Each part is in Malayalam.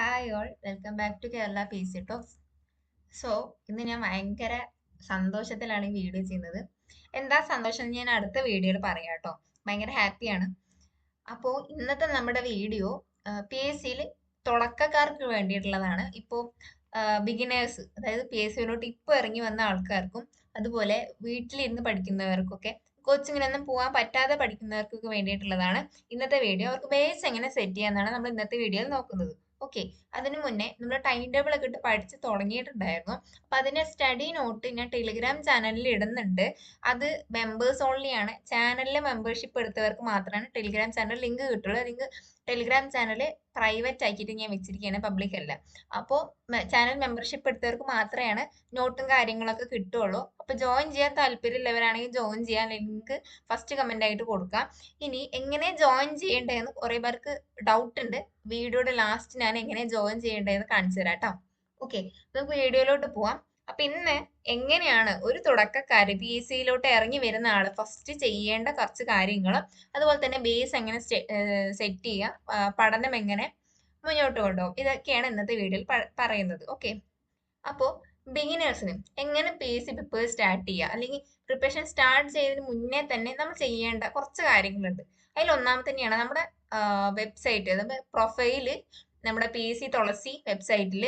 Hi all welcome back to Kerala P C talks so ഇന്ന് ഞാൻ ഭയങ്കര സന്തോഷത്തിലാണ് ഈ വീഡിയോ ചെയ്യുന്നത്. എന്താ സന്തോഷം ഞാൻ അടുത്ത വീഡിയോയിൽ പറയാം കേട്ടോ. ഭയങ്കര ഹാപ്പിയാണ് അപ്പോൾ ഇന്നത്തെ നമ്മുടെ വീഡിയോ പി എസ് സിയിൽ തുടക്കക്കാർക്ക് വേണ്ടിയിട്ടുള്ളതാണ്. ഇപ്പോൾ ബിഗിനേഴ്സ് അതായത് പി എസ് സിയിലോട്ട് ഇപ്പോൾ ഇറങ്ങി വന്ന ആൾക്കാർക്കും അതുപോലെ വീട്ടിലിരുന്ന് പഠിക്കുന്നവർക്കൊക്കെ കോച്ചിങ്ങിനൊന്നും പോകാൻ പറ്റാതെ പഠിക്കുന്നവർക്കൊക്കെ വേണ്ടിയിട്ടുള്ളതാണ് ഇന്നത്തെ വീഡിയോ അവർക്ക് ബേസ് എങ്ങനെ സെറ്റ് ചെയ്യാന്നാണ് നമ്മൾ ഇന്നത്തെ വീഡിയോയിൽ നോക്കുന്നത്. ഓക്കെ അതിനു മുന്നേ നമ്മൾ ടൈം ടേബിൾ ഒക്കെ ഇട്ട് പഠിച്ച് തുടങ്ങിയിട്ടുണ്ടായിരുന്നു. അപ്പൊ അതിന്റെ സ്റ്റഡി നോട്ട് ഞാൻ ടെലിഗ്രാം ചാനലിൽ ഇടുന്നുണ്ട്. അത് മെമ്പേഴ്സ് ഓൺലി ആണ്. ചാനലിൽ മെമ്പർഷിപ്പ് എടുത്തവർക്ക് മാത്രമാണ് ടെലിഗ്രാം ചാനൽ ലിങ്ക് കിട്ടുള്ളൂ. ലിങ്ക് ടെലിഗ്രാം ചാനൽ പ്രൈവറ്റ് ആക്കിയിട്ട് ഞാൻ വെച്ചിരിക്കുകയാണ് പബ്ലിക് അല്ല. അപ്പോൾ ചാനൽ മെമ്പർഷിപ്പ് എടുത്തവർക്ക് മാത്രമാണ് നോട്ടും കാര്യങ്ങളൊക്കെ കിട്ടുള്ളൂ. അപ്പൊ ജോയിൻ ചെയ്യാൻ താല്പര്യമുള്ളവരാണെങ്കിൽ ജോയിൻ ചെയ്യാൻ ലിങ്ക് ഫസ്റ്റ് കമന്റ് ആയിട്ട് കൊടുക്കാം. ഇനി എങ്ങനെ ജോയിൻ ചെയ്യേണ്ടതെന്ന് കുറെ പേർക്ക് ഡൗട്ട് ഉണ്ട്. വീഡിയോയുടെ ലാസ്റ്റ് ഞാൻ എങ്ങനെ ജോയിൻ ചെയ്യേണ്ടതെന്ന് കാണിച്ചു തരാം കേട്ടോ ഓക്കെ നമുക്ക് വീഡിയോയിലോട്ട് പോവാം. അപ്പൊ ഇന്ന് എങ്ങനെയാണ് ഒരു തുടക്കക്കാര് പി എസ് സിയിലോട്ട് ഇറങ്ങി വരുന്ന ആൾ ഫസ്റ്റ് ചെയ്യേണ്ട കുറച്ച് കാര്യങ്ങൾ അതുപോലെ തന്നെ ബേസ് എങ്ങനെ സെറ്റ് ചെയ്യുക പഠനം എങ്ങനെ മുന്നോട്ട് കൊണ്ടുപോകും ഇതൊക്കെയാണ് ഇന്നത്തെ വീഡിയോയിൽ പറയുന്നത്. ഓക്കെ അപ്പോൾ ബിഗിനേഴ്സിന് എങ്ങനെ P S C prepare start ചെയ്യുക അല്ലെങ്കിൽ പ്രിപ്പറേഷൻ സ്റ്റാർട്ട് ചെയ്തതിന് മുന്നേ തന്നെ നമ്മൾ ചെയ്യേണ്ട കുറച്ച് കാര്യങ്ങളുണ്ട്. അതിൽ ഒന്നാമത്തന്നെയാണ് നമ്മുടെ വെബ്സൈറ്റ് പ്രൊഫൈൽ നമ്മുടെ പി എസ് സി തുളസി വെബ്സൈറ്റിൽ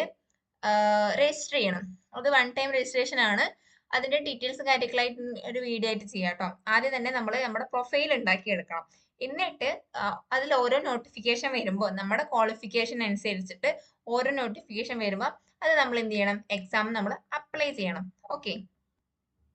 രജിസ്റ്റർ ചെയ്യണം. അത് വൺ ടൈം രജിസ്ട്രേഷൻ ആണ്. അതിന്റെ ഡീറ്റെയിൽസ് കാര്യങ്ങളായിട്ട് ഒരു വീഡിയോ ആയിട്ട് ചെയ്യാം കേട്ടോ. ആദ്യം തന്നെ നമ്മൾ നമ്മുടെ പ്രൊഫൈൽ ഉണ്ടാക്കി എടുക്കണം. എന്നിട്ട് അതിൽ ഓരോ നോട്ടിഫിക്കേഷൻ വരുമ്പോൾ നമ്മുടെ ക്വാളിഫിക്കേഷൻ അനുസരിച്ചിട്ട് ഓരോ നോട്ടിഫിക്കേഷൻ വരുമ്പോൾ അത് നമ്മൾ എന്ത് ചെയ്യണം? എക്സാം നമ്മൾ അപ്ലൈ ചെയ്യണം. ഓക്കെ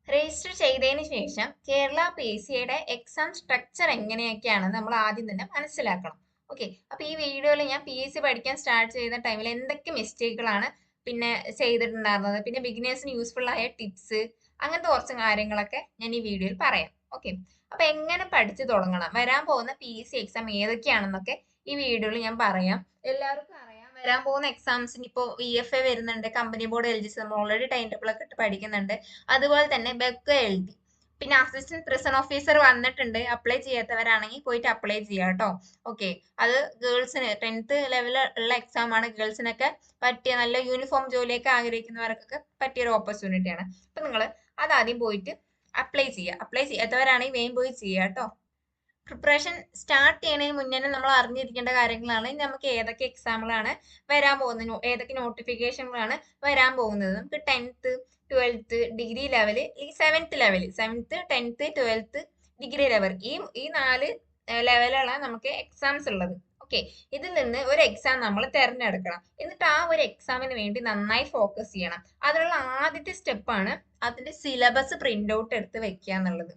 രജിസ്റ്റർ ചെയ്തതിന് ശേഷം കേരള പി എസ് സിയുടെ എക്സാം സ്ട്രക്ചർ എങ്ങനെയൊക്കെയാണെന്ന് നമ്മൾ ആദ്യം തന്നെ മനസ്സിലാക്കണം. ഓക്കെ അപ്പൊ ഈ വീഡിയോയിൽ ഞാൻ പി എസ് സി പഠിക്കാൻ സ്റ്റാർട്ട് ചെയ്ത ടൈമിൽ എന്തൊക്കെ മിസ്റ്റേക്കുകളാണ് പിന്നെ ചെയ്തിട്ടുണ്ടായിരുന്നത്? പിന്നെ ബിഗിനേഴ്സിന് യൂസ്ഫുൾ ആയ ടിപ്സ് അങ്ങനത്തെ കുറച്ച് കാര്യങ്ങളൊക്കെ ഞാൻ ഈ വീഡിയോയിൽ പറയാം. ഓക്കെ അപ്പൊ എങ്ങനെ പഠിച്ചു തുടങ്ങണം? വരാൻ പോകുന്ന പി എസ് സി എക്സാം ഏതൊക്കെയാണെന്നൊക്കെ ഈ വീഡിയോയിൽ ഞാൻ പറയാം. എല്ലാവർക്കും അറിയാം വരാൻ പോകുന്ന എക്സാംസിന് ഇപ്പോൾ വി എഫ് എ വരുന്നുണ്ട് കമ്പനി ബോർഡ് എൽ ജി നമ്മൾ ഓൾറെഡി ടൈം ടേബിൾ ഒക്കെ ഇട്ട് പഠിക്കുന്നുണ്ട്. അതുപോലെ തന്നെ ബെക്ക് എൽ പിന്നെ അസിസ്റ്റന്റ് പ്രിസൺ ഓഫീസർ വന്നിട്ടുണ്ട്. അപ്ലൈ ചെയ്യാത്തവരാണെങ്കിൽ പോയിട്ട് അപ്ലൈ ചെയ്യാം കേട്ടോ. ഓക്കെ അത് ഗേൾസിന് ടെൻത്ത് ലെവലിൽ ഉള്ള എക്സാം ആണ്. ഗേൾസിനൊക്കെ പറ്റിയ നല്ല യൂണിഫോം ജോലിയൊക്കെ ആഗ്രഹിക്കുന്നവർക്കൊക്കെ പറ്റിയ ഒരു ഓപ്പർച്യൂണിറ്റി ആണ്. അപ്പൊ നിങ്ങൾ അതാദ്യം പോയിട്ട് അപ്ലൈ ചെയ്യുക അപ്ലൈ ചെയ്യാത്തവരാണെങ്കിൽ വേഗം പോയി ചെയ്യുക കേട്ടോ. പ്രിപ്പറേഷൻ സ്റ്റാർട്ട് ചെയ്യുന്നതിന് മുന്നേ നമ്മൾ അറിഞ്ഞിരിക്കേണ്ട കാര്യങ്ങളാണ്. നമുക്ക് ഏതൊക്കെ എക്സാമുകളാണ് വരാൻ പോകുന്നത്? ഏതൊക്കെ നോട്ടിഫിക്കേഷനുകളാണ് വരാൻ പോകുന്നത്? നമുക്ക് ടെൻത്ത് ട്വൽത്ത് ഡിഗ്രി ലെവൽ ഈ seventh level seventh tenth twelfth degree level ഈ ഈ നാല് ലെവലാണ് നമുക്ക് എക്സാംസ് ഉള്ളത്. ഓക്കെ ഇതിൽ നിന്ന് ഒരു എക്സാം നമ്മൾ തിരഞ്ഞെടുക്കണം. എന്നിട്ട് ആ ഒരു എക്സാമിന് വേണ്ടി നന്നായി ഫോക്കസ് ചെയ്യണം. അതിനുള്ള ആദ്യത്തെ സ്റ്റെപ്പാണ് അതിന്റെ സിലബസ് പ്രിന്റ് ഔട്ട് എടുത്ത് വെക്കുക എന്നുള്ളത്.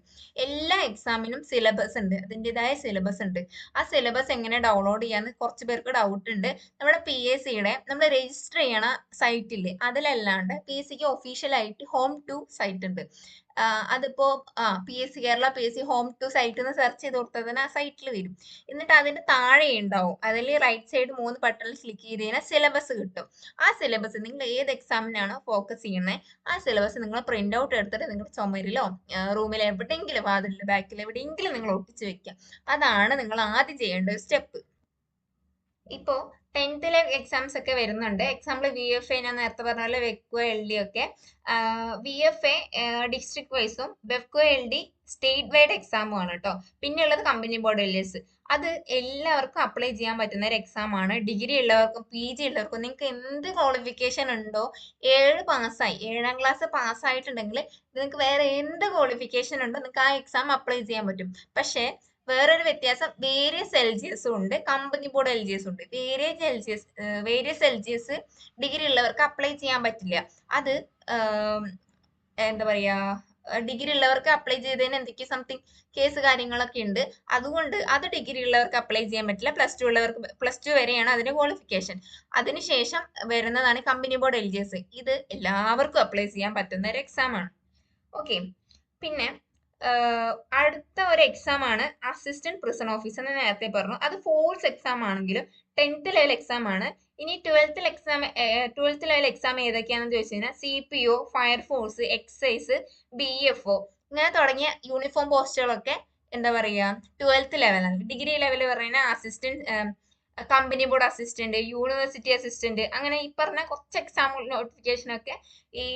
എല്ലാ എക്സാമിനും സിലബസ് ഉണ്ട്. അതിന്റെതായ സിലബസ് ഉണ്ട്. ആ സിലബസ് എങ്ങനെ ഡൗൺലോഡ് ചെയ്യാന്ന് കുറച്ച് പേർക്ക് ഡൗട്ട് ഉണ്ട്. നമ്മുടെ പി എസ് സിയുടെ നമ്മൾ രജിസ്റ്റർ ചെയ്യണ സൈറ്റിൽ അതിലല്ലാണ്ട് പി എസ് സിക്ക് ഒഫീഷ്യൽ ആയിട്ട് ഹോം ടു സൈറ്റ് ഉണ്ട്. അതിപ്പോ ആ P S C Kerala P S C home to site എന്ന് സെർച്ച് ചെയ്ത് കൊടുത്തതിന് ആ സൈറ്റിൽ വരും. എന്നിട്ട് അതിന്റെ താഴെ ഉണ്ടാവും. അതിൽ റൈറ്റ് സൈഡ് മൂന്ന് ബട്ടണിൽ ക്ലിക്ക് ചെയ്ത് കഴിഞ്ഞാൽ സിലബസ് കിട്ടും. ആ സിലബസ് നിങ്ങൾ ഏത് എക്സാമിനാണോ ഫോക്കസ് ചെയ്യുന്നത് ആ സിലബസ് നിങ്ങൾ പ്രിന്റ് ഔട്ട് എടുത്തിട്ട് നിങ്ങൾ ചുമരിലോ റൂമിൽ എവിടെയെങ്കിലും വാതിലിൽ ബാക്കിൽ എവിടെയെങ്കിലും നിങ്ങൾ ഒട്ടിച്ച് വെക്കുക. അതാണ് നിങ്ങൾ ആദ്യം ചെയ്യേണ്ട ഒരു സ്റ്റെപ്പ് ഇപ്പോ ടെൻത്തിലെ എക്സാംസ് ഒക്കെ വരുന്നുണ്ട്. എക്സാമ്പിൾ വി എഫ് എ ഞാൻ നേരത്തെ പറഞ്ഞ പോലെ വെക്കോ എൽ ഡി ഒക്കെ. വി എഫ് എ ഡിസ്ട്രിക്ട് വൈസും Bevco L D state wide എക്സാമും ആണ് കേട്ടോ പിന്നെ ഉള്ളത് കമ്പനി ബോർഡ് എൽ എസ് അത് എല്ലാവർക്കും അപ്ലൈ ചെയ്യാൻ പറ്റുന്ന ഒരു എക്സാം ആണ്. ഡിഗ്രി ഉള്ളവർക്കും പി ജി ഉള്ളവർക്കും നിങ്ങൾക്ക് എന്ത് ക്വാളിഫിക്കേഷൻ ഉണ്ടോ ഏഴ് പാസ്സായി ഏഴാം ക്ലാസ് പാസ്സായിട്ടുണ്ടെങ്കിൽ നിങ്ങൾക്ക് വേറെ എന്ത് ക്വാളിഫിക്കേഷൻ ഉണ്ടോ നിങ്ങൾക്ക് ആ എക്സാം അപ്ലൈ ചെയ്യാൻ പറ്റും. പക്ഷേ വേറൊരു വ്യത്യാസം വേരിയസ് എൽ ജി എസും ഉണ്ട് company board L G S ഉണ്ട്. Various L G S various L G S degree ഉള്ളവർക്ക് അപ്ലൈ ചെയ്യാൻ പറ്റില്ല. അത് എന്താ പറയാ ഡിഗ്രി ഉള്ളവർക്ക് അപ്ലൈ ചെയ്തതിന് എന്തൊക്കെ സംതിങ് കേസ് കാര്യങ്ങളൊക്കെ ഉണ്ട്. അതുകൊണ്ട് അത് ഡിഗ്രി ഉള്ളവർക്ക് അപ്ലൈ ചെയ്യാൻ പറ്റില്ല. പ്ലസ് ടു ഉള്ളവർക്ക് പ്ലസ് ടു വരെയാണ് അതിന്റെ ക്വാളിഫിക്കേഷൻ അതിനുശേഷം വരുന്നതാണ് company board L G S ഇത് എല്ലാവർക്കും അപ്ലൈ ചെയ്യാൻ പറ്റുന്ന ഒരു എക്സാം ആണ്. ഓക്കെ പിന്നെ അടുത്ത ഒരു എക്സാം ആണ് അസിസ്റ്റന്റ് പ്രിസൺ ഓഫീസർ എന്ന് നേരത്തെ പറഞ്ഞു. അത് ഫോഴ്സ് എക്സാം ആണെങ്കിലും ടെൻത്ത് ലെവൽ എക്സാം ആണ്. ഇനി twelfth exam twelfth level exam ഏതൊക്കെയാണെന്ന് ചോദിച്ചു കഴിഞ്ഞാൽ C P O fire force excise B F O ഇങ്ങനെ തുടങ്ങിയ യൂണിഫോം പോസ്റ്റുകളൊക്കെ എന്താ പറയുക ട്വൽത്ത് ലെവലാണ് ഡിഗ്രി ലെവൽ പറയുന്ന assistant company board assistant university assistant അങ്ങനെ ഈ പറഞ്ഞ കുറച്ച് എക്സാം നോട്ടിഫിക്കേഷൻ ഒക്കെ ഈ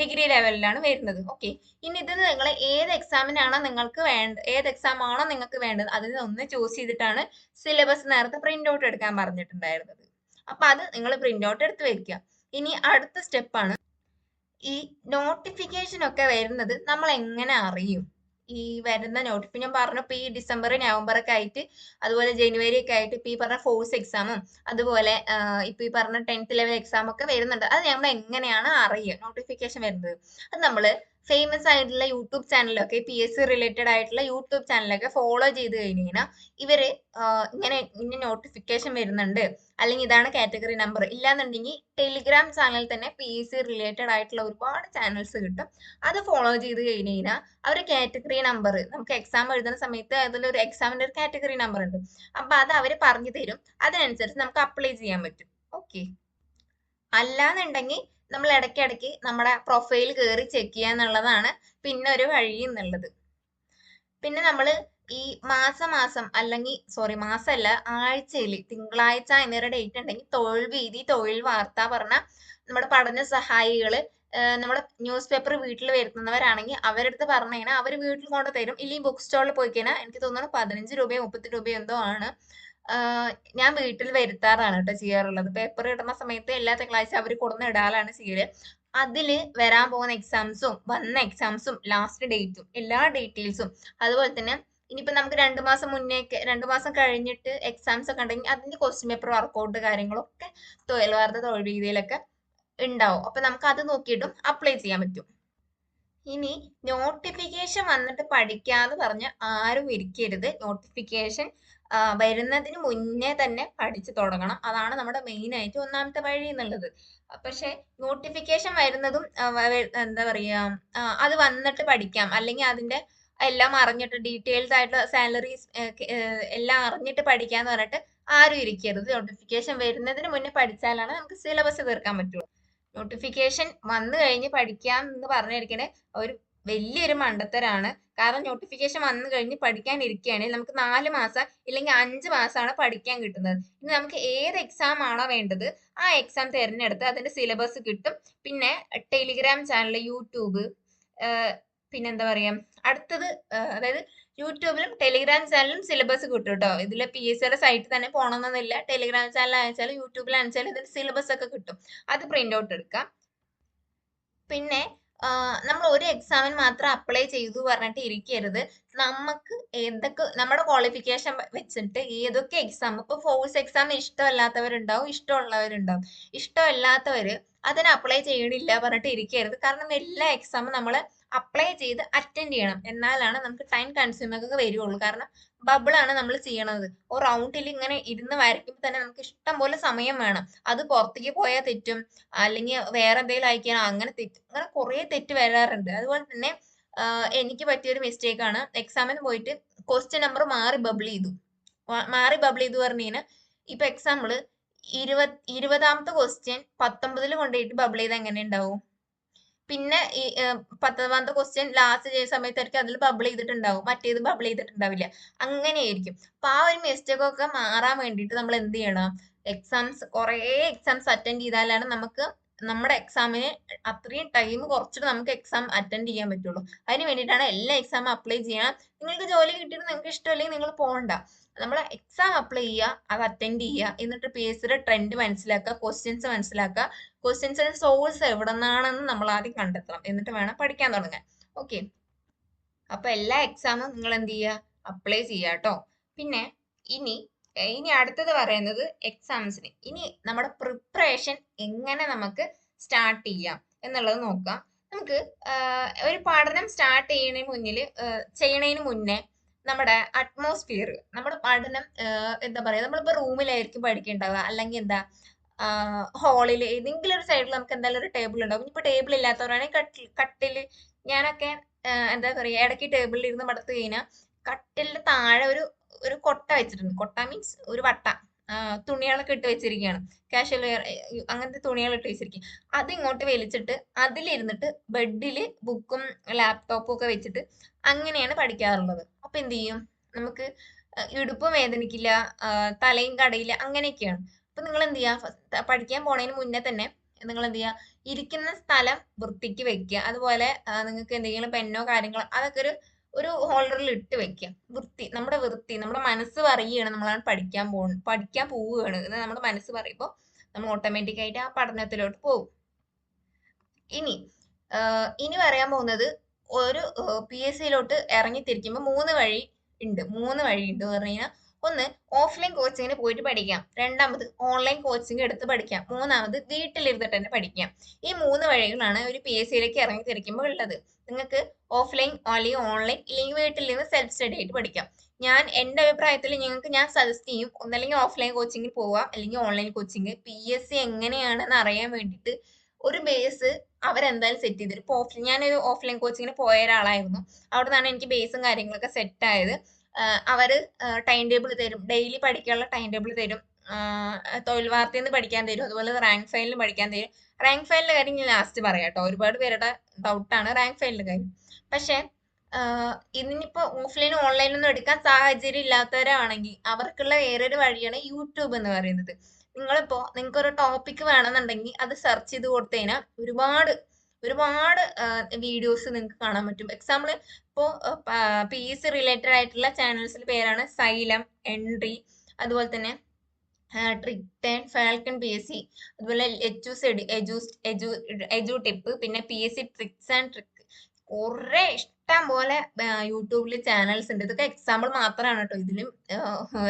ഡിഗ്രി ലെവലിലാണ് വരുന്നത്. ഓക്കെ ഇനി ഇത് നിങ്ങൾ ഏത് എക്സാമിനാണോ നിങ്ങൾക്ക് വേണ്ട ഏത് എക്സാം ആണോ നിങ്ങൾക്ക് വേണ്ടത് അതിൽ ഒന്ന് ചൂസ് ചെയ്തിട്ടാണ് സിലബസ് നേരത്തെ പ്രിന്റ് ഔട്ട് എടുക്കാൻ പറഞ്ഞിട്ടുണ്ടായിരുന്നത്. അപ്പൊ അത് നിങ്ങൾ പ്രിന്റ് ഔട്ട് എടുത്ത് വെക്കുക. ഇനി അടുത്ത സ്റ്റെപ്പാണ് ഈ നോട്ടിഫിക്കേഷൻ ഒക്കെ വരുന്നത് നമ്മൾ എങ്ങനെ അറിയും? ഈ വരുന്ന നോട്ട് ഇപ്പൊ ഞാൻ പറഞ്ഞു ഇപ്പൊ ഈ ഡിസംബർ നവംബർ ഒക്കെ ആയിട്ട് അതുപോലെ ജനുവരി ഒക്കെ ആയിട്ട് ഇപ്പൊ ഈ പറഞ്ഞ ഫോഴ്സ് എക്സാമും അതുപോലെ ഇപ്പൊ ഈ പറഞ്ഞ ടെൻത്ത് ലെവൽ എക്സാം ഒക്കെ വരുന്നുണ്ട്. അത് നമ്മൾ എങ്ങനെയാണ് അറിയുക? നോട്ടിഫിക്കേഷൻ വരുന്നത്. അത് നമ്മൾ ഫേമസ് ആയിട്ടുള്ള യൂട്യൂബ് ചാനലൊക്കെ പി എസ് സി റിലേറ്റഡ് ആയിട്ടുള്ള യൂട്യൂബ് ചാനലൊക്കെ ഫോളോ ചെയ്ത് കഴിഞ്ഞ് കഴിഞ്ഞാൽ ഇവർ ഇങ്ങനെ ഇങ്ങനെ നോട്ടിഫിക്കേഷൻ വരുന്നുണ്ട്. അല്ലെങ്കിൽ ഇതാണ് കാറ്റഗറി നമ്പർ ഇല്ലാന്നുണ്ടെങ്കിൽ ടെലിഗ്രാം ചാനൽ തന്നെ പി എസ് സി റിലേറ്റഡ് ആയിട്ടുള്ള ഒരുപാട് ചാനൽസ് കിട്ടും. അത് ഫോളോ ചെയ്ത് കഴിഞ്ഞ് കഴിഞ്ഞാൽ അവർ കാറ്റഗറി നമ്പർ നമുക്ക് എക്സാം എഴുതുന്ന സമയത്ത് അതിലൊരു എക്സാമിന്റെ ഒരു കാറ്റഗറി നമ്പർ ഉണ്ട്. അപ്പൊ അത് അവർ പറഞ്ഞു തരും. അതിനനുസരിച്ച് നമുക്ക് അപ്ലൈ ചെയ്യാൻ പറ്റും. ഓക്കെ അല്ലാന്നുണ്ടെങ്കിൽ നമ്മൾ ഇടയ്ക്കിടയ്ക്ക് നമ്മുടെ പ്രൊഫൈൽ കയറി ചെക്ക് ചെയ്യുക എന്നുള്ളതാണ് പിന്നെ ഒരു വഴി എന്നുള്ളത്. പിന്നെ നമ്മൾ ഈ മാസം മാസം അല്ലെങ്കിൽ സോറി മാസമല്ല ആഴ്ചയിൽ തിങ്കളാഴ്ച എന്നൊരു ഡേറ്റ് ഉണ്ടെങ്കിൽ തൊഴിൽ വീതി തൊഴിൽ വാർത്ത പറഞ്ഞ നമ്മുടെ പഠന സഹായികൾ നമ്മുടെ ന്യൂസ് പേപ്പർ വീട്ടിൽ വരുത്തുന്നവരാണെങ്കിൽ അവരടുത്ത് പറഞ്ഞു കഴിഞ്ഞാൽ അവർ വീട്ടിൽ കൊണ്ട് തരും ഇല്ലെങ്കിൽ ബുക്ക് സ്റ്റോളിൽ പോയി കഴിഞ്ഞാൽ എനിക്ക് തോന്നുന്നു പതിനഞ്ച് രൂപയോ മുപ്പത്തി രൂപയോ എന്തോ ആണ്. ഞാൻ വീട്ടിൽ വരുത്താറാണ് കേട്ടോ ചെയ്യാറുള്ളത്. പേപ്പർ ഇടുന്ന സമയത്ത് എല്ലാ തിങ്കളാഴ്ച അവർ കൊടുന്ന് ഇടാറാണ് ചെയ്യൽ. അതിൽ വരാൻ പോകുന്ന എക്സാംസും വന്ന എക്സാംസും ലാസ്റ്റ് ഡേറ്റും എല്ലാ ഡീറ്റെയിൽസും അതുപോലെ തന്നെ ഇനിയിപ്പോൾ നമുക്ക് രണ്ട് മാസം മുന്നേ രണ്ട് മാസം കഴിഞ്ഞിട്ട് എക്സാംസ് ഒക്കെ ഉണ്ടെങ്കിൽ അതിന്റെ ക്വസ്റ്റ്യൻ പേപ്പർ വർക്കൗട്ട് കാര്യങ്ങളൊക്കെ തൊഴിൽ വാർത്ത തൊഴിൽ രീതിയിലൊക്കെ ഉണ്ടാവും. അപ്പം നമുക്ക് അത് നോക്കിയിട്ടും അപ്ലൈ ചെയ്യാൻ പറ്റും. ഇനി നോട്ടിഫിക്കേഷൻ വന്നിട്ട് പഠിക്കാന്ന് പറഞ്ഞ് ആരും ഇരിക്കരുത്. നോട്ടിഫിക്കേഷൻ വരുന്നതിന് മുന്നേ തന്നെ പഠിച്ചു തുടങ്ങണം. അതാണ് നമ്മുടെ മെയിൻ ആയിട്ട് ഒന്നാമത്തെ വഴി എന്നുള്ളത്. പക്ഷെ നോട്ടിഫിക്കേഷൻ വരുന്നതും എന്താ പറയാ അത് വന്നിട്ട് പഠിക്കാം. അല്ലെങ്കിൽ അതിന്റെ എല്ലാം അറിഞ്ഞിട്ട് ഡീറ്റെയിൽസ് ആയിട്ടുള്ള സാലറീസ് എല്ലാം അറിഞ്ഞിട്ട് പഠിക്കാന്ന് പറഞ്ഞിട്ട് ആരും ഇരിക്കരുത്. നോട്ടിഫിക്കേഷൻ വരുന്നതിന് മുന്നേ പഠിച്ചാലാണ് നമുക്ക് സിലബസ് തീർക്കാൻ പറ്റുള്ളൂ. നോട്ടിഫിക്കേഷൻ വന്നു കഴിഞ്ഞ് പഠിക്കാം എന്ന് പറഞ്ഞിരിക്കണേ ഒരു വലിയൊരു മണ്ടത്തരാണ്. കാരണം നോട്ടിഫിക്കേഷൻ വന്നു കഴിഞ്ഞ് പഠിക്കാൻ ഇരിക്കുകയാണെങ്കിൽ നമുക്ക് നാല് മാസം ഇല്ലെങ്കിൽ അഞ്ച് മാസമാണ് പഠിക്കാൻ കിട്ടുന്നത്. ഇനി നമുക്ക് ഏത് എക്സാം ആണോ വേണ്ടത് ആ എക്സാം തിരഞ്ഞെടുത്ത് അതിന്റെ സിലബസ് കിട്ടും. പിന്നെ ടെലിഗ്രാം ചാനൽ യൂട്യൂബ് പിന്നെന്താ പറയാ അടുത്തത് അതായത് യൂട്യൂബിലും ടെലിഗ്രാം ചാനലിലും സിലബസ് കിട്ടും കേട്ടോ ഇതിൽ പി എസ് സിയുടെ സൈറ്റിൽ തന്നെ പോകണമെന്നില്ല ടെലിഗ്രാം ചാനൽ അയച്ചാലും യൂട്യൂബിൽ അയച്ചാലും ഇതിൽ സിലബസ് ഒക്കെ കിട്ടും. അത് പ്രിന്റ് ഔട്ട് എടുക്കാം. പിന്നെ നമ്മൾ ഒരു എക്സാമിന് മാത്രം അപ്ലൈ ചെയ്തു പറഞ്ഞിട്ട് ഇരിക്കരുത്. നമുക്ക് ഏതൊക്കെ നമ്മുടെ ക്വാളിഫിക്കേഷൻ വെച്ചിട്ട് ഏതൊക്കെ എക്സാം ഇപ്പൊ ഫോഴ്സ് എക്സാം ഇഷ്ടമല്ലാത്തവരുണ്ടാവും ഇഷ്ടമുള്ളവരുണ്ടാവും. ഇഷ്ടമല്ലാത്തവര് അതിന് അപ്ലൈ ചെയ്യണില്ല പറഞ്ഞിട്ട് ഇരിക്കരുത്. കാരണം എല്ലാ എക്സാമും നമ്മൾ അപ്ലൈ ചെയ്ത് അറ്റൻഡ് ചെയ്യണം. എന്നാലാണ് നമുക്ക് ടൈം കൺസ്യൂമിംഗ് ഒക്കെ വരുള്ളൂ. കാരണം ബബിൾ ആണ് നമ്മൾ ചെയ്യണത്. ഓ റൗണ്ടിൽ ഇങ്ങനെ ഇരുന്ന് വരയ്ക്കുമ്പോൾ തന്നെ നമുക്ക് ഇഷ്ടം പോലെ സമയം വേണം. അത് പുറത്തേക്ക് പോയാൽ തെറ്റും. അല്ലെങ്കിൽ വേറെ എന്തെങ്കിലും അയക്കണം അങ്ങനെ തെറ്റും അങ്ങനെ കുറെ തെറ്റ് വരാറുണ്ട്. അതുപോലെ തന്നെ എനിക്ക് പറ്റിയൊരു മിസ്റ്റേക്ക് ആണ്. എക്സാമിന് പോയിട്ട് ക്വസ്റ്റ്യൻ നമ്പർ മാറി ബബിൾ ചെയ്തു. മാറി ബബിൾ ചെയ്തു പറഞ്ഞു കഴിഞ്ഞാൽ ഇപ്പൊ എക്സാമ്പിൾ ഇരുപത് ഇരുപതാമത്തെ ക്വസ്റ്റ്യൻ പത്തൊമ്പതിൽ കൊണ്ടുപോയിട്ട് ബബിൾ ചെയ്ത് എങ്ങനെ ഉണ്ടാവും? പിന്നെ ഈ പത്താമത്തെ ക്വസ്റ്റ്യൻ ലാസ്റ്റ് ചെയ്യുന്ന സമയത്തായിരിക്കും അതിൽ ബബിൾ ചെയ്തിട്ടുണ്ടാവും. മറ്റേത് ബബിൾ ചെയ്തിട്ടുണ്ടാവില്ല. അങ്ങനെയായിരിക്കും. അപ്പൊ ആ ഒരു മിസ്റ്റേക്ക് ഒക്കെ മാറാൻ വേണ്ടിയിട്ട് നമ്മൾ എന്ത് ചെയ്യണം? എക്സാംസ് കുറേ എക്സാംസ് അറ്റൻഡ് ചെയ്താലാണ് നമുക്ക് നമ്മുടെ എക്സാമിന് അത്രയും ടൈം കുറച്ചിട്ട് നമുക്ക് എക്സാം അറ്റൻഡ് ചെയ്യാൻ പറ്റുള്ളൂ. അതിന് വേണ്ടിയിട്ടാണ് എല്ലാ എക്സാമും അപ്ലൈ ചെയ്യണം നിങ്ങൾക്ക് ജോലി കിട്ടിയിട്ട് നിങ്ങൾക്ക് ഇഷ്ടമല്ലെങ്കിൽ നിങ്ങൾ പോകണ്ട നമ്മൾ എക്സാം അപ്ലൈ ചെയ്യുക അത് അറ്റൻഡ് ചെയ്യുക എന്നിട്ട് പി എസ് സിയുടെ ട്രെൻഡ് മനസ്സിലാക്കുക ക്വസ്റ്റ്യൻസ് മനസ്സിലാക്കുക. ക്വസ്റ്റ്യൻസിന്റെ സോഴ്സ് എവിടെ നിന്നാണെന്ന് നമ്മൾ ആദ്യം കണ്ടെത്തണം. എന്നിട്ട് വേണം പഠിക്കാൻ തുടങ്ങാൻ. ഓക്കെ അപ്പൊ എല്ലാ എക്സാമും നിങ്ങൾ എന്ത് ചെയ്യുക? അപ്ലൈ ചെയ്യുക കേട്ടോ പിന്നെ ഇനി ഇനി അടുത്തത് പറയുന്നത് എക്സാംസിന് ഇനി നമ്മുടെ പ്രിപ്പറേഷൻ എങ്ങനെ നമുക്ക് സ്റ്റാർട്ട് ചെയ്യാം എന്നുള്ളത് നോക്കാം. നമുക്ക് ഒരു പഠനം സ്റ്റാർട്ട് ചെയ്യണതിന് മുന്നിൽ ചെയ്യണതിന് മുന്നേ നമ്മുടെ അറ്റ്മോസ്ഫിയർ നമ്മുടെ പഠനം എന്താ പറയാ നമ്മളിപ്പോ റൂമിലായിരിക്കും പഠിക്കേണ്ടാവുക അല്ലെങ്കിൽ എന്താ ഹോളിൽ ഏതെങ്കിലും ഒരു സൈഡിൽ നമുക്ക് എന്തായാലും ഒരു ടേബിൾ ഉണ്ടാവും. ഇപ്പൊ ടേബിൾ ഇല്ലാത്തവരാണെങ്കിൽ കട്ടിൽ ഞാനൊക്കെ എന്താ പറയാ ഇടയ്ക്ക് ടേബിളിൽ ഇരുന്ന് പടത്തു കഴിഞ്ഞാൽ കട്ടിലിന്റെ താഴെ ഒരു ഒരു കൊട്ട വെച്ചിട്ടുണ്ട്. കൊട്ട മീൻസ് ഒരു വട്ട. തുണികളൊക്കെ ഇട്ട് വെച്ചിരിക്കുകയാണ് കാഷ്വൽ വെയർ അങ്ങനത്തെ തുണികൾ ഇട്ട് വെച്ചിരിക്കും. അത് ഇങ്ങോട്ട് വലിച്ചിട്ട് അതിലിരുന്നിട്ട് ബെഡിൽ ബുക്കും ലാപ്ടോപ്പും ഒക്കെ വെച്ചിട്ട് അങ്ങനെയാണ് പഠിക്കാറുള്ളത്. അപ്പൊ എന്ത് ചെയ്യും? നമുക്ക് ഇടുപ്പും വേദനിക്കില്ല തലയും കടയില്ല അങ്ങനെയൊക്കെയാണ്. അപ്പൊ നിങ്ങൾ എന്ത് ചെയ്യുക പഠിക്കാൻ പോണതിന് മുന്നേ തന്നെ നിങ്ങൾ എന്ത് ചെയ്യുക ഇരിക്കുന്ന സ്ഥലം വൃത്തിക്ക് വെക്കുക. അതുപോലെ നിങ്ങൾക്ക് എന്തെങ്കിലും പെന്നോ കാര്യങ്ങളോ അതൊക്കെ ഒരു ഒരു ഹോൾഡറിൽ ഇട്ട് വെക്കുക വൃത്തി നമ്മുടെ വൃത്തി നമ്മുടെ മനസ്സ് പറയുകയാണ് നമ്മളാണ് പഠിക്കാൻ പോ പഠിക്കാൻ പോവുകയാണ് എന്ന് നമ്മുടെ മനസ്സ് പറയുമ്പോൾ നമ്മൾ ഓട്ടോമാറ്റിക് ആയിട്ട് ആ പഠനത്തിലോട്ട് പോകും. ഇനി ഇനി പറയാൻ പോകുന്നത് ഒരു പി എസ് സിയിലോട്ട് ഇറങ്ങി തിരിക്കുമ്പോൾ മൂന്ന് വഴി ഉണ്ട്. മൂന്ന് വഴി ഉണ്ട് എന്ന് പറഞ്ഞു കഴിഞ്ഞാൽ ഒന്ന് ഓഫ്ലൈൻ കോച്ചിങ്ങിന് പോയിട്ട് പഠിക്കാം. രണ്ടാമത് ഓൺലൈൻ കോച്ചിങ് എടുത്ത് പഠിക്കാം. മൂന്നാമത് വീട്ടിലിരുന്നിട്ട് തന്നെ പഠിക്കാം. ഈ മൂന്ന് വഴികളാണ് ഒരു പി എസ് സിയിലേക്ക് ഇറങ്ങി തിരിക്കുമ്പോൾ ഉള്ളത്. നിങ്ങൾക്ക് ഓഫ്ലൈൻ അല്ലെങ്കിൽ ഓൺലൈൻ ഇല്ലെങ്കിൽ വീട്ടിൽ നിന്ന് സെൽഫ് സ്റ്റഡി ആയിട്ട് പഠിക്കാം. ഞാൻ എന്റെ അഭിപ്രായത്തിൽ നിങ്ങൾക്ക് ഞാൻ സജസ്റ്റ് ചെയ്യും. ഒന്നല്ലെങ്കിൽ ഓഫ്ലൈൻ കോച്ചിങ്ങിൽ പോവാം. അല്ലെങ്കിൽ online coaching P S C എങ്ങനെയാണെന്ന് അറിയാൻ വേണ്ടിയിട്ട് ഒരു ബേസ് അവരെന്തായാലും സെറ്റ് ചെയ്തിട്ട് ഇപ്പോൾ ഓഫ് ഞാനൊരു ഓഫ്ലൈൻ കോച്ചിങ്ങിന് പോയ ഒരാളായിരുന്നു. അവിടെ നിന്നാണ് എനിക്ക് ബേസും കാര്യങ്ങളൊക്കെ സെറ്റ് ആയത്. അവർ ടൈം ടേബിൾ തരും. ഡെയിലി പഠിക്കാനുള്ള ടൈം ടേബിൾ തരും. തൊഴിൽ വാർത്തയിൽ നിന്ന് പഠിക്കാൻ തരും. അതുപോലെ റാങ്ക് ഫയലിൽ പഠിക്കാൻ തരും. റാങ്ക് ഫയലിന്റെ കാര്യം ഞാൻ ലാസ്റ്റ് പറയാം കേട്ടോ ഒരുപാട് പേരുടെ ഡൗട്ടാണ് റാങ്ക് ഫയലിന്റെ കാര്യം. പക്ഷേ ഇതിനിപ്പോൾ ഇതിനിപ്പോ ഓഫ്ലൈനും ഓൺലൈനും ഒന്നും എടുക്കാൻ സാഹചര്യം ഇല്ലാത്തവരാണെങ്കിൽ അവർക്കുള്ള വേറൊരു വഴിയാണ് യൂട്യൂബ് എന്ന് പറയുന്നത്. നിങ്ങളിപ്പോ നിങ്ങൾക്ക് ഒരു ടോപ്പിക് വേണമെന്നുണ്ടെങ്കിൽ അത് സെർച്ച് ചെയ്ത് കൊടുത്തു കഴിഞ്ഞാൽ ഒരുപാട് ഒരുപാട് വീഡിയോസ് നിങ്ങൾക്ക് കാണാൻ പറ്റും. എക്സാമ്പിൾ ഇപ്പോൾ പി എസ് റിലേറ്റഡ് ആയിട്ടുള്ള ചാനൽസിൽ പേരാണ് സൈലം എൻട്രി അതുപോലെ തന്നെ ട്രിക്ടേൺ ഫാൽക്കൺ പി എസ് സി അതുപോലെ എജൂസ് എജൂസ് എജു എജു ടിപ്പ് പിന്നെ P S C tricks and trick കുറെ ഇഷ്ടം പോലെ യൂട്യൂബിൽ ചാനൽസ് ഉണ്ട്. ഇതൊക്കെ എക്സാമ്പിൾ മാത്രമാണ് കേട്ടോ. ഇതിലും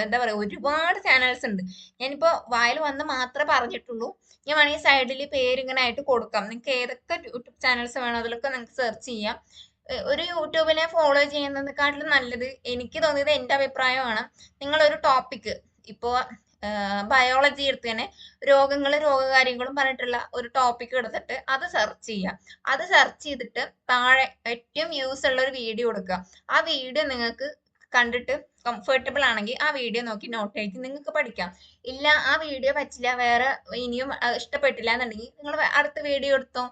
എന്താ പറയുക ഒരുപാട് ചാനൽസ് ഉണ്ട്. ഞാനിപ്പോൾ വായിൽ വന്ന് മാത്രമേ പറഞ്ഞിട്ടുള്ളൂ. ഞാൻ വേണമെങ്കിൽ സൈഡിൽ പേരിങ്ങനെ ആയിട്ട് കൊടുക്കാം. നിങ്ങൾക്ക് ഏതൊക്കെ യൂട്യൂബ് ചാനൽസ് വേണോ അതിലൊക്കെ നിങ്ങൾക്ക് സെർച്ച് ചെയ്യാം. ഒരു യൂട്യൂബിനെ ഫോളോ ചെയ്യുന്നതിനെക്കാട്ടിലും നല്ലത് എനിക്ക് തോന്നിയത് എന്റെ അഭിപ്രായമാണ്. നിങ്ങളൊരു ടോപ്പിക്ക് ഇപ്പോൾ ഇപ്പോ ബയോളജി എടുത്ത് തന്നെ രോഗങ്ങളും രോഗകാര്യങ്ങളും പറഞ്ഞിട്ടുള്ള ഒരു ടോപ്പിക് എടുത്തിട്ട് അത് സെർച്ച് ചെയ്യുക അത് സെർച്ച് ചെയ്തിട്ട് താഴെ ഏറ്റവും വ്യൂസ് ഉള്ള ഒരു വീഡിയോ എടുക്കുക. ആ വീഡിയോ നിങ്ങൾക്ക് കണ്ടിട്ട് കംഫർട്ടബിൾ ആണെങ്കിൽ ആ വീഡിയോ നോക്കി നോട്ട് എഴുതി നിങ്ങൾക്ക് പഠിക്കാം. ഇല്ല ആ വീഡിയോ പറ്റില്ല വേറെ ഇനിയും ഇഷ്ടപ്പെട്ടില്ല എന്നുണ്ടെങ്കിൽ നിങ്ങൾ അടുത്ത വീഡിയോ എടുത്തോ.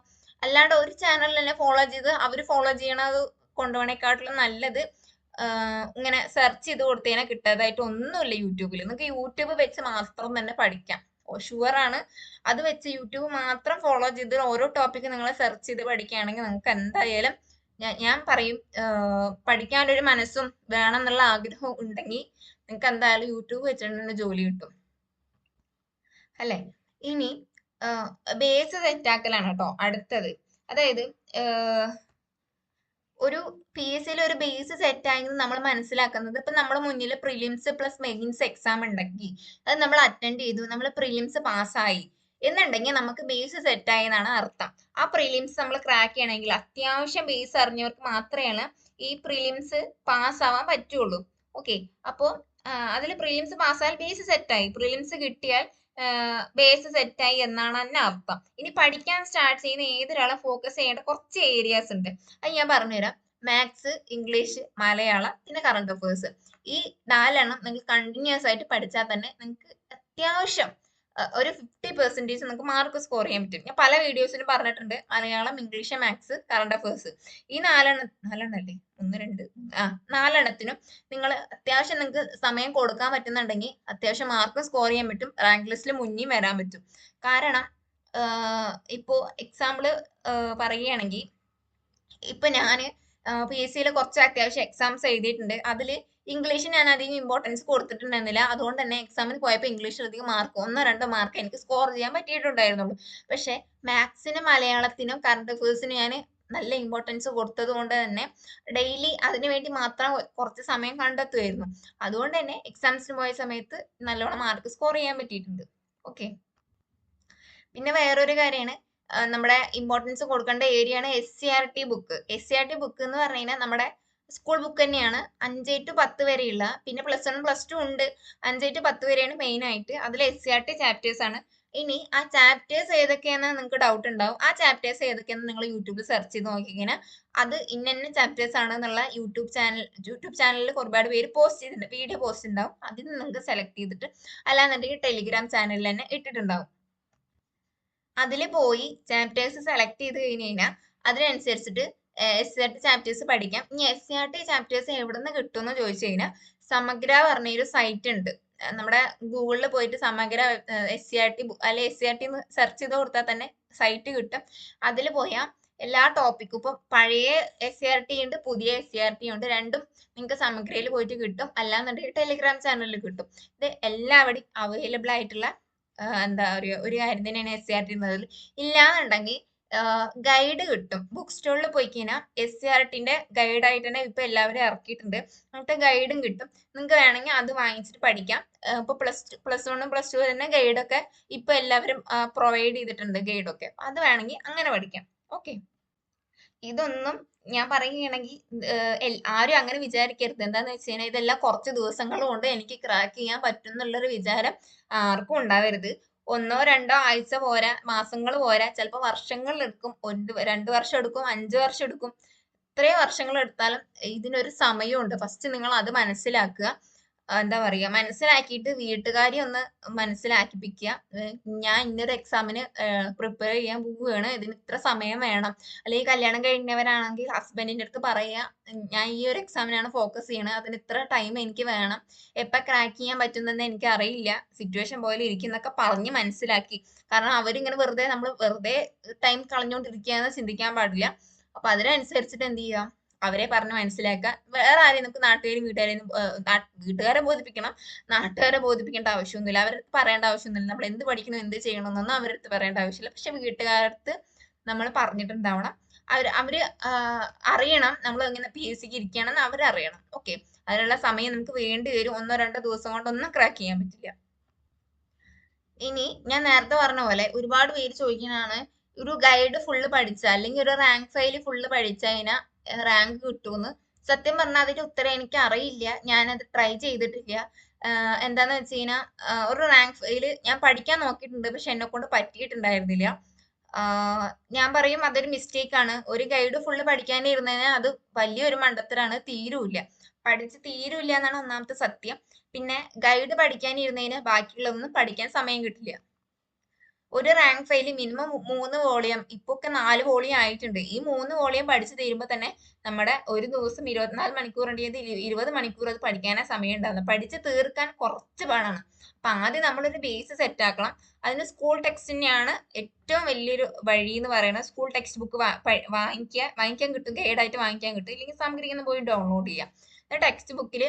അല്ലാണ്ട് ഒരു ചാനൽ തന്നെ ഫോളോ ചെയ്ത് അവർ ഫോളോ ചെയ്യണത് കൊണ്ടുപോകണേക്കാട്ടിലും നല്ലത് ഇങ്ങനെ സെർച്ച് ചെയ്ത് കൊടുത്തതിനെ കിട്ടാതായിട്ട് ഒന്നുമില്ല യൂട്യൂബിൽ നിങ്ങൾക്ക് യൂട്യൂബ് വെച്ച് മാത്രം തന്നെ പഠിക്കാം. ഷുവർ ആണ്. അത് വെച്ച് യൂട്യൂബ് മാത്രം ഫോളോ ചെയ്ത് ഓരോ ടോപ്പിക്ക് നിങ്ങൾ സെർച്ച് ചെയ്ത് പഠിക്കുകയാണെങ്കിൽ നിങ്ങൾക്ക് എന്തായാലും ഞാൻ പറയും പഠിക്കാനൊരു മനസ്സും വേണം എന്നുള്ള ആഗ്രഹവും ഉണ്ടെങ്കിൽ നിങ്ങൾക്ക് എന്തായാലും യൂട്യൂബ് വെച്ചിട്ടുള്ള തന്നെ ജോലി കിട്ടും. അല്ലെ? ഇനി ബേസ് സെറ്റാക്കലാണ് കേട്ടോ അടുത്തത്. അതായത് ഒരു പി എസ് സിയിൽ ഒരു ബേസ് സെറ്റ് നമ്മൾ മനസ്സിലാക്കുന്നത് ഇപ്പൊ നമ്മുടെ മുന്നിൽ പ്രിലിംസ് പ്ലസ് മെയിൻസ് എക്സാം ഉണ്ടെങ്കിൽ അത് നമ്മൾ അറ്റൻഡ് ചെയ്തു നമ്മൾ പ്രിലിംസ് പാസ്സായി. എന്നുണ്ടെങ്കിൽ നമുക്ക് ബേസ് സെറ്റ് ആയി എന്നാണ് അർത്ഥം. ആ പ്രിലിംസ് നമ്മൾ ക്രാക്ക് ചെയ്യണമെങ്കിൽ അത്യാവശ്യം ബേസ് അറിഞ്ഞവർക്ക് മാത്രമേ ഈ പ്രിലിംസ് പാസ് ആവാൻ പറ്റുള്ളൂ. ഓക്കെ അപ്പോൾ അതിൽ പ്രിലിംസ് പാസ്സായാൽ ബേസ് സെറ്റായി പ്രിലിംസ് കിട്ടിയാൽ ബേസ് സെറ്റായി എന്നാണ് തന്നെ അർത്ഥം. ഇനി പഠിക്കാൻ സ്റ്റാർട്ട് ചെയ്യുന്ന ഏതൊരാളെ ഫോക്കസ് ചെയ്യേണ്ട കുറച്ച് ഏരിയാസ് ഉണ്ട്. അത് ഞാൻ പറഞ്ഞുതരാം. മാത്സ് ഇംഗ്ലീഷ് മലയാളം പിന്നെ കറണ്ട് അഫേഴ്സ് ഈ നാലെണ്ണം നിങ്ങൾ കണ്ടിന്യൂസ് ആയിട്ട് പഠിച്ചാൽ തന്നെ നിങ്ങൾക്ക് അത്യാവശ്യം ഒരു ഫിഫ്റ്റി പെർസെന്റേജ് നമുക്ക് മാർക്ക് സ്കോർ ചെയ്യാൻ പറ്റും. ഞാൻ പല വീഡിയോസിലും പറഞ്ഞിട്ടുണ്ട്. Malayalam English maths current affairs ഈ നാലെണ്ണം നാലെണ്ണല്ലേ ഒന്ന് രണ്ട് ആ നാലെണ്ണത്തിനും നിങ്ങൾ അത്യാവശ്യം നിങ്ങൾക്ക് സമയം കൊടുക്കാൻ പറ്റുന്നുണ്ടെങ്കിൽ അത്യാവശ്യം മാർക്ക് സ്കോർ ചെയ്യാൻ പറ്റും. റാങ്ക് ലിസ്റ്റിൽ മുന്നിൽ വരാൻ പറ്റും. കാരണം ഇപ്പോൾ ഇപ്പോ എക്സാമ്പിൾ പറയുകയാണെങ്കിൽ ഇപ്പം ഞാൻ പി എസ് സിയിൽ കുറച്ച് അത്യാവശ്യം എക്സാംസ് എഴുതിയിട്ടുണ്ട്. അതിൽ ഇംഗ്ലീഷ് ഞാൻ അധികം ഇമ്പോർട്ടൻസ് കൊടുത്തിട്ടുണ്ടായിരുന്നില്ല. അതുകൊണ്ട് തന്നെ എക്സാമിന് പോയപ്പോൾ ഇംഗ്ലീഷിൽ അധികം മാർക്ക് ഒന്നോ രണ്ടോ മാർക്ക് എനിക്ക് സ്കോർ ചെയ്യാൻ പറ്റിയിട്ടുണ്ടായിരുന്നുള്ളൂ. പക്ഷേ മാത്സിനും മലയാളത്തിനും കറണ്ട് അഫേഴ്സിനും ഞാൻ നല്ല ഇമ്പോർട്ടൻസ് കൊടുത്തത് കൊണ്ട് തന്നെ ഡെയിലി അതിനു വേണ്ടി മാത്രം കുറച്ച് സമയം കണ്ടെത്തുമായിരുന്നു അതുകൊണ്ട് തന്നെ എക്സാംസിന് പോയ സമയത്ത് നല്ലോണം മാർക്ക് സ്കോർ ചെയ്യാൻ പറ്റിയിട്ടുണ്ട്. ഓക്കെ പിന്നെ വേറൊരു കാര്യമാണ്. നമ്മുടെ ഇമ്പോർട്ടൻസ് കൊടുക്കേണ്ട ഏരിയ ആണ് S C R T book S C R T book എന്ന് പറഞ്ഞു കഴിഞ്ഞാൽ നമ്മുടെ സ്കൂൾ ബുക്ക് തന്നെയാണ്. അഞ്ച് ടു പത്ത് വരെയുള്ള. പിന്നെ പ്ലസ് വൺ പ്ലസ് ടു ഉണ്ട്. അഞ്ച് ടു പത്ത് വരെയാണ് മെയിൻ ആയിട്ട്. അതിൽ S C R T chapters ആണ്. ഇനി ആ ചാപ്റ്റേഴ്സ് ഏതൊക്കെയാണ് നിങ്ങൾക്ക് ഡൗട്ട് ഉണ്ടാവും. ആ ചാപ്റ്റേഴ്സ് ഏതൊക്കെയാണ് നിങ്ങൾ യൂട്യൂബിൽ സെർച്ച് ചെയ്ത് നോക്കിക്കഴിഞ്ഞാൽ അത് ഇന്ന ചാപ്റ്റേഴ്സ് ആണ് എന്നുള്ള യൂട്യൂബ് ചാനൽ യൂട്യൂബ് ചാനലിൽ ഒരുപാട് പേര് പോസ്റ്റ് ചെയ്തിട്ടുണ്ട്. വീഡിയോ പോസ്റ്റ് ഉണ്ടാവും. അതിൽ നിന്ന് നിങ്ങൾക്ക് സെലക്ട് ചെയ്തിട്ട് അല്ലാന്നുണ്ടെങ്കിൽ ടെലിഗ്രാം ചാനലിൽ തന്നെ ഇട്ടിട്ടുണ്ടാവും. അതിൽ പോയി ചാപ്റ്റേഴ്സ് സെലക്ട് ചെയ്ത് കഴിഞ്ഞ് കഴിഞ്ഞാൽ അതിനനുസരിച്ചിട്ട് എസ് ആർ ടി ചാപ്റ്റേഴ്സ് പഠിക്കാം. ഇനി എസ് ആർ ടി ചാപ്റ്റേഴ്സ് എവിടെ നിന്ന് കിട്ടുമെന്ന് ചോദിച്ചു കഴിഞ്ഞാൽ സമഗ്ര പറഞ്ഞ ഒരു സൈറ്റ് ഉണ്ട് നമ്മുടെ ഗൂഗിളിൽ പോയിട്ട് Samagra S C R T അല്ലെ S C R T search ചെയ്ത് കൊടുത്താൽ തന്നെ സൈറ്റ് കിട്ടും. അതിൽ പോയാൽ എല്ലാ ടോപ്പിക്കും ഇപ്പം പഴയ എസ് സി ആർ ടി ഉണ്ട് പുതിയ എസ് സി ആർ ടി ഉണ്ട് രണ്ടും നിങ്ങൾക്ക് സമഗ്രയിൽ പോയിട്ട് കിട്ടും. അല്ലാന്നുണ്ടെങ്കിൽ ടെലിഗ്രാം ചാനലിൽ കിട്ടും. ഇത് എല്ലാവിടെയും അവൈലബിൾ ആയിട്ടുള്ള എന്താ പറയുക ഒരു കാര്യം തന്നെയാണ് എസ് സി ആർ ടി എന്നതിൽ ഇല്ലാന്നുണ്ടെങ്കിൽ ഗൈഡ് കിട്ടും. ബുക്ക് സ്റ്റോളിൽ പോയി കഴിഞ്ഞാൽ എസ് സി ആർ ടിന്റെ ഗൈഡ് ആയിട്ട് തന്നെ ഇപ്പൊ എല്ലാവരും ഇറക്കിയിട്ടുണ്ട് അങ്ങനത്തെ ഗൈഡും കിട്ടും. നിങ്ങൾക്ക് വേണമെങ്കിൽ അത് വാങ്ങിച്ചിട്ട് പഠിക്കാം. ഇപ്പൊ പ്ലസ് ടു പ്ലസ് വണ്ണും പ്ലസ് ടു തന്നെ ഗൈഡൊക്കെ ഇപ്പൊ എല്ലാവരും പ്രൊവൈഡ് ചെയ്തിട്ടുണ്ട് ഗൈഡൊക്കെ അത് വേണമെങ്കിൽ അങ്ങനെ പഠിക്കാം. ഓക്കെ ഇതൊന്നും ഞാൻ പറയുകയാണെങ്കിൽ ആരും അങ്ങനെ വിചാരിക്കരുത്. എന്താന്ന് വെച്ച് കഴിഞ്ഞാൽ ഇതെല്ലാം കുറച്ച് ദിവസങ്ങൾ കൊണ്ട് എനിക്ക് ക്രാക്ക് ചെയ്യാൻ പറ്റും എന്നുള്ളൊരു വിചാരം ആർക്കും ഉണ്ടാവരുത്. ഒന്നോ രണ്ടോ ആഴ്ച പോരാ മാസങ്ങൾ പോരാ ചിലപ്പോൾ വർഷങ്ങൾ എടുക്കും ഒന്ന് രണ്ട് വർഷം എടുക്കും അഞ്ച് വർഷം എടുക്കും. ഇത്രയും വർഷങ്ങൾ എടുത്താലും ഇതിനൊരു സമയമുണ്ട് ഫസ്റ്റ് നിങ്ങൾ അത് മനസ്സിലാക്കുക. എന്താ പറയുക മനസ്സിലാക്കിയിട്ട് വീട്ടുകാരി ഒന്ന് മനസ്സിലാക്കിപ്പിക്കുക. ഞാൻ ഇന്നൊരു എക്സാമിന് പ്രിപ്പയർ ചെയ്യാൻ പോവുകയാണ്. ഇതിന് ഇത്ര സമയം വേണം. അല്ലെങ്കിൽ കല്യാണം കഴിഞ്ഞവരാണെങ്കിൽ ഹസ്ബൻഡിന്റെ അടുത്ത് പറയുക ഞാൻ ഈ ഒരു എക്സാമിനാണ് ഫോക്കസ് ചെയ്യണത്. അതിന് ഇത്ര ടൈം എനിക്ക് വേണം. എപ്പോൾ ക്രാക്ക് ചെയ്യാൻ പറ്റുന്നെന്ന് എനിക്ക് അറിയില്ല സിറ്റുവേഷൻ പോലെ ഇരിക്കുന്നൊക്കെ പറഞ്ഞ് മനസ്സിലാക്കി. കാരണം അവരിങ്ങനെ വെറുതെ നമ്മൾ വെറുതെ ടൈം കളഞ്ഞുകൊണ്ടിരിക്കുകയെന്ന് ചിന്തിക്കാൻ പാടില്ല. അപ്പൊ അതിനനുസരിച്ചിട്ട് എന്ത് ചെയ്യുക? അവരെ പറഞ്ഞ് മനസ്സിലാക്കുക. വേറെ ആരെയും നമുക്ക് നാട്ടുകാരും വീട്ടുകാരെയും വീട്ടുകാരെ ബോധിപ്പിക്കണം. നാട്ടുകാരെ ബോധിപ്പിക്കേണ്ട ആവശ്യമൊന്നുമില്ല. അവർ പറയേണ്ട ആവശ്യമൊന്നുമില്ല. നമ്മൾ എന്ത് പഠിക്കണം എന്ത് ചെയ്യണമെന്നൊന്നും അവരുടെ അടുത്ത് പറയേണ്ട ആവശ്യമില്ല. പക്ഷെ വീട്ടുകാരടുത്ത് നമ്മൾ പറഞ്ഞിട്ടുണ്ടാവണം. അവർ അവർ അറിയണം. നമ്മൾ ഇങ്ങനെ പി എസ് സിക്ക് ഇരിക്കുകയാണെന്ന് അറിയണം. ഓക്കെ. അതിനുള്ള സമയം നമുക്ക് വേണ്ടി വരും. ഒന്നോ രണ്ടോ ദിവസം കൊണ്ടൊന്നും ക്രാക്ക് ചെയ്യാൻ പറ്റില്ല. ഇനി ഞാൻ നേരത്തെ പറഞ്ഞ പോലെ ഒരുപാട് പേര് ചോദിക്കുന്നതാണ് ഒരു ഗൈഡ് ഫുള്ള് പഠിച്ച അല്ലെങ്കിൽ ഒരു റാങ്ക് ഫയൽ ഫുള്ള് പഠിച്ച അതിന് റാങ്ക് കിട്ടുമെന്ന് സത്യം പറഞ്ഞാൽ അതിന്റെ ഉത്തരം എനിക്ക് അറിയില്ല ഞാനത് ട്രൈ ചെയ്തിട്ടില്ല. എന്താന്ന് വെച്ച് കഴിഞ്ഞാൽ ഒരു റാങ്ക് ഫയൽ ഞാൻ പഠിക്കാൻ നോക്കിയിട്ടുണ്ട് പക്ഷെ എന്നെ കൊണ്ട് പറ്റിയിട്ടുണ്ടായിരുന്നില്ല. ഞാൻ പറയും അതൊരു മിസ്റ്റേക്ക് ആണ്. ഒരു ഗൈഡ് ഫുള്ള് പഠിക്കാനിരുന്നതിന് അത് വലിയൊരു മണ്ടത്തരാണ് തീരൂല്ല. പഠിച്ച് തീരൂല്ല എന്നാണ് ഒന്നാമത്തെ സത്യം. പിന്നെ ഗൈഡ് പഠിക്കാനിരുന്നതിന് ബാക്കിയുള്ളതൊന്നും പഠിക്കാൻ സമയം കിട്ടില്ല. ഒരു റാങ്ക് ഫയൽ മിനിമം മൂന്ന് വോളിയം ഇപ്പൊ ഒക്കെ നാല് വോളിയം ആയിട്ടുണ്ട്. ഈ മൂന്ന് വോളിയം പഠിച്ചു തീരുമ്പോ തന്നെ നമ്മുടെ ഒരു ദിവസം ഇരുപത്തിനാല് മണിക്കൂർ ഉണ്ടെങ്കിൽ ഇരു- ഇരുപത് മണിക്കൂർ അത് പഠിക്കാനേ സമയം ഉണ്ടാകുന്നത് പഠിച്ച് തീർക്കാൻ കുറച്ച് പാടാണ്. അപ്പൊ ആദ്യം നമ്മളൊരു ബേസ് സെറ്റ് ആക്കണം. അതിന് സ്കൂൾ ടെക്സ്റ്റിനെയാണ് ഏറ്റവും വലിയൊരു വഴി എന്ന് പറയുന്നത്. സ്കൂൾ ടെക്സ്റ്റ് ബുക്ക് വാങ്ങിക്കുക വാങ്ങിക്കാൻ കിട്ടും ഗൈഡായിട്ട് വാങ്ങിക്കാൻ കിട്ടും. ഇല്ലെങ്കിൽ സംഗ്രഹിക്കുന്ന പോയി ഡൗൺലോഡ് ചെയ്യാം. ടെക്സ്റ്റ് ബുക്കിൽ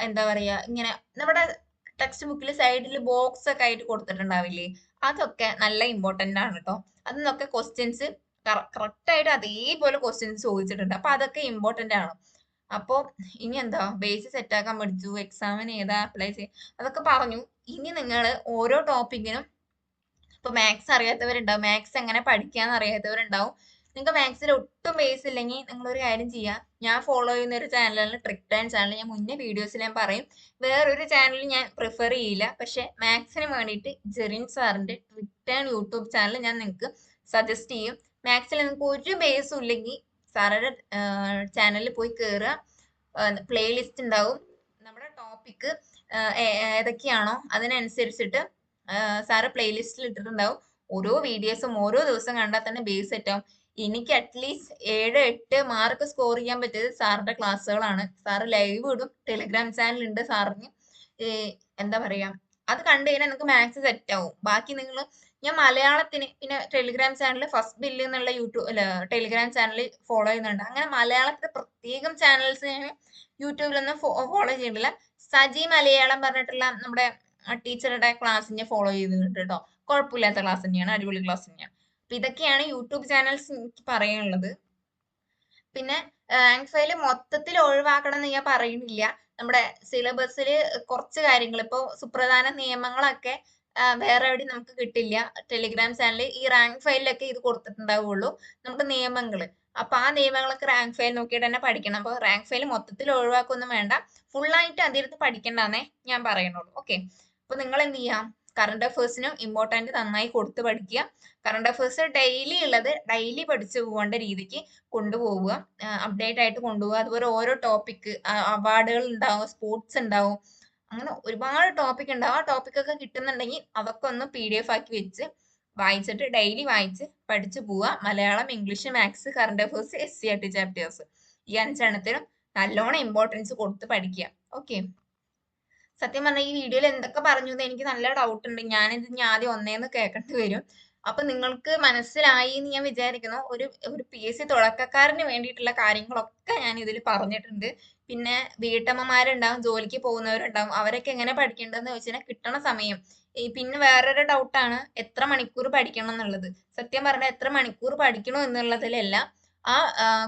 എന്താ പറയാ ഇങ്ങനെ നമ്മുടെ ടെക്സ്റ്റ് ബുക്കിൽ സൈഡിൽ ബോക്സ് ഒക്കെ ആയിട്ട് കൊടുത്തിട്ടുണ്ടാവില്ലേ? അതൊക്കെ നല്ല ഇമ്പോർട്ടന്റ് ആണ് കേട്ടോ അതിന്നൊക്കെ ക്വസ്റ്റ്യൻസ് കറക്റ്റ് ആയിട്ട് അതേപോലെ ക്വസ്റ്റ്യൻസ് ചോദിച്ചിട്ടുണ്ട്. അപ്പൊ അതൊക്കെ ഇമ്പോർട്ടന്റ് ആണ്. അപ്പോൾ ഇനി എന്താ? ബേസ് സെറ്റ് ആക്കാൻ പഠിച്ചു എക്സാമിന് ഏതാ അപ്ലൈ ചെയ്യ അതൊക്കെ പറഞ്ഞു. ഇനി നിങ്ങൾ ഓരോ ടോപ്പിക്കിനും ഇപ്പൊ മാത്സ് അറിയാത്തവരുണ്ടാവും. മാത്സ് എങ്ങനെ പഠിക്കാന്ന് അറിയാത്തവരുണ്ടാവും. നിങ്ങൾക്ക് മാത്സിൽ ഒട്ടും ബേസ് ഇല്ലെങ്കിൽ നിങ്ങൾ ഒരു കാര്യം ചെയ്യുക ഞാൻ ഫോളോ ചെയ്യുന്ന ഒരു ചാനലാണ് ട്രിക് ടൈം ചാനൽ ഞാൻ മുന്നേ വീഡിയോസിൽ ഞാൻ പറയും. വേറൊരു ചാനൽ ഞാൻ പ്രിഫർ ചെയ്യില്ല. പക്ഷെ മാത്സിന് വേണ്ടിയിട്ട് ജെറിൻ സാറിന്റെ ട്രിക് ടൈം യൂട്യൂബ് ചാനൽ ഞാൻ നിങ്ങൾക്ക് സജസ്റ്റ് ചെയ്യും. മാത്സിൽ നിങ്ങൾക്ക് ഒരു ബേസും ഇല്ലെങ്കിൽ സാറുടെ ചാനലിൽ പോയി കയറുക പ്ലേലിസ്റ്റ് ഉണ്ടാവും നമ്മുടെ ടോപ്പിക്ക് ഏതൊക്കെയാണോ അതിനനുസരിച്ചിട്ട് സാറ് പ്ലേലിസ്റ്റിൽ ഇട്ടിട്ടുണ്ടാവും. ഓരോ വീഡിയോസും ഓരോ ദിവസം കണ്ടാൽ തന്നെ ബേസ് സെറ്റ് ആവും. എനിക്ക് അറ്റ്ലീസ്റ്റ് ഏഴ് എട്ട് മാർക്ക് സ്കോർ ചെയ്യാൻ പറ്റിയത് സാറിന്റെ ക്ലാസ്സുകളാണ് സാറ് ലൈവ് ഇടും ടെലിഗ്രാം ചാനൽ ഉണ്ട് സാറിന്. എന്താ പറയാ അത് കണ്ടു കഴിഞ്ഞാൽ നിങ്ങൾക്ക് മാത്സ് സെറ്റ് ആവും. ബാക്കി നിങ്ങൾ ഞാൻ മലയാളത്തിന് പിന്നെ ടെലിഗ്രാം ചാനലിൽ ഫസ്റ്റ് ബില്ല് എന്നുള്ള യൂട്യൂബ് അല്ല ടെലിഗ്രാം ചാനൽ ഫോളോ ചെയ്യുന്നുണ്ട്. അങ്ങനെ മലയാളത്തിലെ പ്രത്യേകം ചാനൽസ് ഞാൻ യൂട്യൂബിലൊന്നും ഫോളോ ചെയ്യുന്നില്ല സജി മലയാളം പറഞ്ഞിട്ടുള്ള നമ്മുടെ ടീച്ചറുടെ ക്ലാസ് ഞാൻ ഫോളോ ചെയ്തിട്ടുണ്ട് കേട്ടോ കുഴപ്പമില്ലാത്ത ക്ലാസ് തന്നെയാണ് അടിപൊളി ക്ലാസ് തന്നെയാണ്. അപ്പൊ ഇതൊക്കെയാണ് യൂട്യൂബ് ചാനൽസ് എനിക്ക് പറയാനുള്ളത്. പിന്നെ റാങ്ക് ഫയൽ മൊത്തത്തിൽ ഒഴിവാക്കണം എന്ന് ഞാൻ പറയുന്നില്ല. നമ്മുടെ സിലബസിൽ കുറച്ച് കാര്യങ്ങൾ ഇപ്പോൾ സുപ്രധാന നിയമങ്ങളൊക്കെ വേറെ എവിടെയും നമുക്ക് കിട്ടില്ല. ടെലിഗ്രാം ചാനലിൽ ഈ റാങ്ക് ഫയലിലൊക്കെ ഇത് കൊടുത്തിട്ടുണ്ടാവുള്ളൂ. നമുക്ക് നിയമങ്ങൾ. അപ്പൊ ആ നിയമങ്ങളൊക്കെ റാങ്ക് ഫയൽ നോക്കിയിട്ട് തന്നെ പഠിക്കണം. അപ്പൊ റാങ്ക് ഫയൽ മൊത്തത്തിൽ ഒഴിവാക്കൊന്നും വേണ്ട. ഫുൾ ആയിട്ട് അതിരുന്ന് പഠിക്കണ്ടെന്നേ ഞാൻ പറയണുള്ളൂ ഓക്കെ അപ്പൊ നിങ്ങൾ എന്ത് ചെയ്യാം? കറണ്ട് അഫേഴ്സിനും ഇമ്പോർട്ടന്റ് നന്നായി കൊടുത്ത് പഠിക്കുക. കറണ്ട് അഫേഴ്സ് ഡെയിലി ഉള്ളത് ഡെയിലി പഠിച്ചു പോകേണ്ട രീതിക്ക് കൊണ്ടുപോവുക. അപ്ഡേറ്റ് ആയിട്ട് കൊണ്ടുപോവുക. അതുപോലെ ഓരോ ടോപ്പിക്ക് അവാർഡുകൾ ഉണ്ടാവും സ്പോർട്സ് ഉണ്ടാവും. അങ്ങനെ ഒരുപാട് ടോപ്പിക് ഉണ്ടാവും ആ ടോപ്പിക് ഒക്കെ കിട്ടുന്നുണ്ടെങ്കിൽ അതൊക്കെ ഒന്ന് പി ഡി എഫ് ആക്കി വെച്ച് വായിച്ചിട്ട് ഡെയിലി വായിച്ച് പഠിച്ചു പോവുക. Malayalam English maths current affairs S C R T chapters ഈ അഞ്ചെണ്ണത്തിനും നല്ലോണം ഇമ്പോർട്ടൻസ് കൊടുത്ത് പഠിക്കുക. ഓക്കെ സത്യം പറഞ്ഞാൽ ഈ വീഡിയോയിൽ എന്തൊക്കെ പറഞ്ഞു എന്ന് എനിക്ക് നല്ല ഡൗട്ട് ഉണ്ട്. ഞാനിത് ഇനി ആദ്യം ഒന്നേന്ന് കേൾക്കേണ്ടി വരും. അപ്പൊ നിങ്ങൾക്ക് മനസ്സിലായി എന്ന് ഞാൻ വിചാരിക്കുന്നു. ഒരു ഒരു പി എസ് സി തുടക്കക്കാരന് വേണ്ടിയിട്ടുള്ള കാര്യങ്ങളൊക്കെ ഞാൻ ഇതിൽ പറഞ്ഞിട്ടുണ്ട്. പിന്നെ വീട്ടമ്മമാരുണ്ടാവും ജോലിക്ക് പോകുന്നവരുണ്ടാവും. അവരൊക്കെ എങ്ങനെ പഠിക്കേണ്ടതെന്ന് ചോദിച്ചാൽ കിട്ടണ സമയം. പിന്നെ വേറൊരു ഡൗട്ടാണ് എത്ര മണിക്കൂർ പഠിക്കണം എന്നുള്ളത്. സത്യം പറഞ്ഞാൽ എത്ര മണിക്കൂർ പഠിക്കണം എന്നുള്ളതിലല്ല. ആ,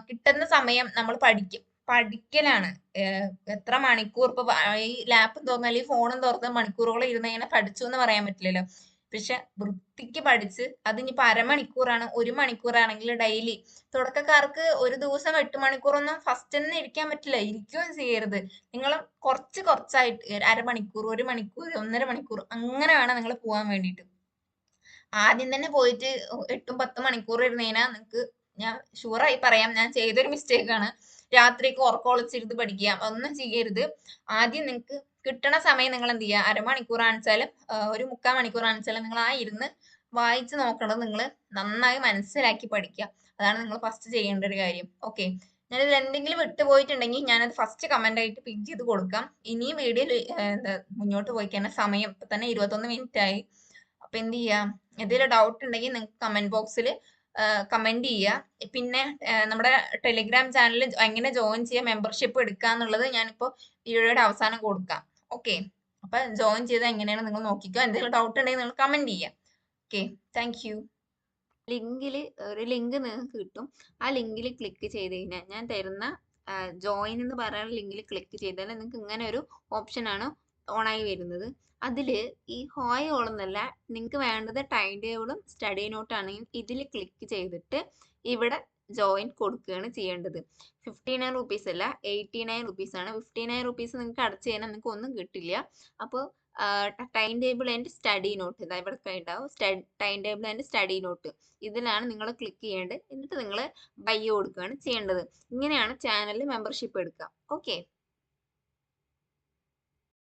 കിട്ടുന്ന സമയം നമ്മൾ പഠിക്കും. പഠിക്കലാണ്. എത്ര മണിക്കൂർ ഇപ്പൊ ഈ ലാപ്പും തുറന്നാൽ ഈ ഫോണും തുറന്ന് മണിക്കൂറുകളും ഇരുന്ന് ഇങ്ങനെ പഠിച്ചു എന്ന് പറയാൻ പറ്റില്ലല്ലോ. പക്ഷെ വൃത്തിക്ക് പഠിച്ച് അതിനിപ്പോ അരമണിക്കൂറാണ് ഒരു മണിക്കൂറാണെങ്കിൽ ഡെയിലി തുടക്കക്കാർക്ക് ഒരു ദിവസം എട്ട് മണിക്കൂറൊന്നും ഫസ്റ്റ് തന്നെ ഇരിക്കാൻ പറ്റില്ല. ഇരിക്കുകയും ചെയ്യരുത്. നിങ്ങൾ കുറച്ച് കുറച്ചായിട്ട് അരമണിക്കൂർ ഒരു മണിക്കൂർ ഒന്നര മണിക്കൂർ അങ്ങനെ വേണം നിങ്ങൾ പോകാൻ വേണ്ടിയിട്ട്. ആദ്യം തന്നെ പോയിട്ട് എട്ടും പത്തും മണിക്കൂർ ഇരുന്ന് കഴിഞ്ഞാൽ നിങ്ങൾക്ക് ഞാൻ ഷുവറായി പറയാം. ഞാൻ ചെയ്തൊരു മിസ്റ്റേക്ക് ആണ്. രാത്രിക്ക് ഉറക്കമൊളിച്ചിരുന്ന് പഠിക്കുക. ഒന്നും ചെയ്യരുത്. ആദ്യം നിങ്ങൾക്ക് കിട്ടണ സമയം നിങ്ങൾ എന്ത് ചെയ്യുക? അരമണിക്കൂർ ആണിച്ചാലും ഒരു മുക്കാൽ മണിക്കൂർ ആണിച്ചാലും നിങ്ങൾ ആ ഇരുന്ന് വായിച്ച് നോക്കണത് നിങ്ങൾ നന്നായി മനസ്സിലാക്കി പഠിക്കുക. അതാണ് നിങ്ങൾ ഫസ്റ്റ് ചെയ്യേണ്ട ഒരു കാര്യം. ഓക്കെ ഞാനിതിൽ എന്തെങ്കിലും വിട്ടുപോയിട്ടുണ്ടെങ്കിൽ ഞാനത് ഫസ്റ്റ് കമന്റ് ആയിട്ട് പിൻ ചെയ്ത് കൊടുക്കാം. ഇനിയും വീഡിയോ മുന്നോട്ട് പോയി കഴിഞ്ഞാൽ സമയം ഇപ്പൊ തന്നെ ഇരുപത്തൊന്ന് മിനിറ്റ് ആയി. അപ്പൊ എന്ത് ചെയ്യാം? എന്തെങ്കിലും ഡൗട്ട് ഉണ്ടെങ്കിൽ നിങ്ങൾക്ക് കമന്റ് ബോക്സിൽ കമന്റ് ചെയ്യുക പിന്നെ നമ്മുടെ ടെലിഗ്രാം ചാനലിൽ എങ്ങനെ ജോയിൻ ചെയ്യാം മെമ്പർഷിപ്പ് എടുക്കുക എന്നുള്ളത് ഞാനിപ്പോൾ വീഡിയോയുടെ അവസാനം കൊടുക്കാം. ഓക്കെ അപ്പൊ ജോയിൻ ചെയ്ത് എങ്ങനെയാണ് നിങ്ങൾ നോക്കിക്കുക എന്തെങ്കിലും ഡൗട്ട് ഉണ്ടെങ്കിൽ നിങ്ങൾ കമന്റ് ചെയ്യുക ഓക്കെ താങ്ക് യു ലിങ്കിൽ ഒരു ലിങ്ക് നിങ്ങൾക്ക് കിട്ടും. ആ ലിങ്കിൽ ക്ലിക്ക് ചെയ്ത് കഴിഞ്ഞാൽ ഞാൻ തരുന്ന ജോയിൻ എന്ന് പറയുന്ന ലിങ്കിൽ ക്ലിക്ക് ചെയ്താൽ നിങ്ങൾക്ക് ഇങ്ങനെ ഒരു ഓപ്ഷനാണ് ഓണായി വരുന്നത്. അതിൽ ഈ ഹോയ് ഓളെന്നല്ല നിങ്ങൾക്ക് വേണ്ടത് ടൈം ടേബിളും സ്റ്റഡി നോട്ടാണെങ്കിൽ ഇതിൽ ക്ലിക്ക് ചെയ്തിട്ട് ഇവിടെ ജോയിൻ കൊടുക്കുകയാണ് ചെയ്യേണ്ടത്. ഫിഫ്റ്റി നയൻ റുപ്പീസ് അല്ല എയ്റ്റി നയൻ റുപ്പീസ് ആണ്. ഫിഫ്റ്റി നയൻ റുപ്പീസ് നിങ്ങൾക്ക് അടച്ചു കഴിഞ്ഞാൽ നിങ്ങൾക്ക് ഒന്നും കിട്ടില്ല. അപ്പോൾ time table and study note ഇതാ ഇവിടെ ഉണ്ടാവും. Time table and study note ഇതിലാണ് നിങ്ങൾ ക്ലിക്ക് ചെയ്യേണ്ടത്. എന്നിട്ട് നിങ്ങൾ ബൈ കൊടുക്കുകയാണ് ചെയ്യേണ്ടത്. ഇങ്ങനെയാണ് ചാനലിൽ മെമ്പർഷിപ്പ് എടുക്കുക. ഓക്കെ